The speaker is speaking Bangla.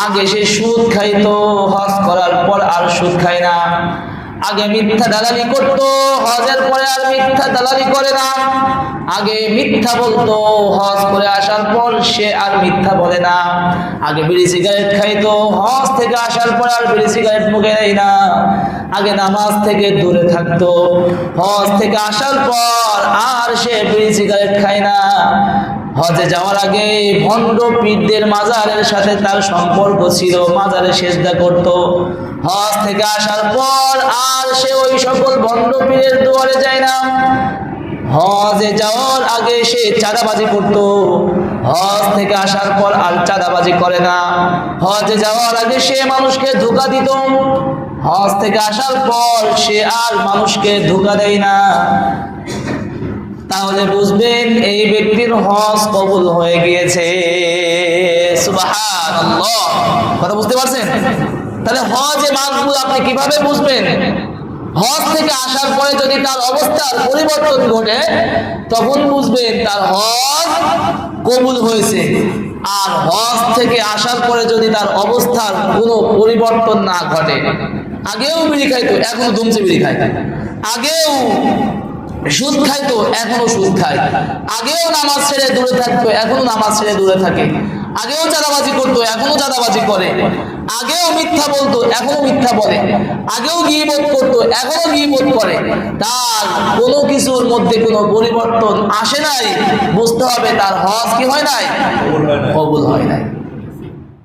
আগে সে সুদ খাইতো, হজ করার পর আর সুদ খায় না। আগে মিথ্যা দালালি করতো, হজের পরে আর মিথ্যা দালালি করে না। আগে মিথ্যা বলতো, হজ করে আসার পর সে আর মিথ্যা বলে না। আগে বিড়ি সিগারেট খাইতো, হজ থেকে আসার পর আর বিড়ি সিগারেট মুখে নেই না। আগে নামাজ থেকে দূরে থাকতো, হজ থেকে আসার পর আর সে বিড়ি সিগারেট খায় না। হজে যাওয়ার আগে ভণ্ড পীরদের মাজারের সাথে তার সম্পর্ক ছিল, মাজারে সেজদা করত। হজ থেকে আসার পর আর সে ওই সকল ভণ্ড পীরের দুয়ারে যায় না। হজে যাওয়ার আগে সে চাঁদাবাজি করত। হজ থেকে আসার পর আর চাঁদাবাজি করে না। হজে যাওয়ার আগে সে মানুষকে ধোকা দিত। হজ থেকে আসার পর সে আর মানুষকে ধোকা দেয় না। তাহলে বুঝবেন, এই ব্যক্তির হজ কবুল হয়ে গিয়েছে। কথা বুঝতে পারছেন? তাহলে হজে মাকবুল আপনি কীভাবে বুঝবেন? হজ থেকে আসার পরে যদি তার অবস্থার পরিবর্তন ঘটে, তখন বুঝবেন তার হজ কবুল হয়েছে। আর হজ থেকে আসার পরে যদি তার অবস্থার কোনো পরিবর্তন না ঘটে, আগেও বিড়ি খাইতো, এখনও দুমচে বিড়ি খায়। আগেও সুদ খাইতো এখনও সুদ খায়। আগেও নামাজ ছেড়ে দূরে থাকতো, এখনও নামাজ ছেড়ে দূরে থাকে। আগেও চাঁদাবাজি করতো, এখনও চাঁদাবাজি করে। আগেও মিথ্যা বলতো, এখনও মিথ্যা বলে। আগেও গিয়ে করতো, এখনও গিয়ে করে। তার কোনো কিছুর মধ্যে কোনো পরিবর্তন আসে নাই, বুঝতে হবে তার হজ কি হয় নাই? কবুল হয় নাই।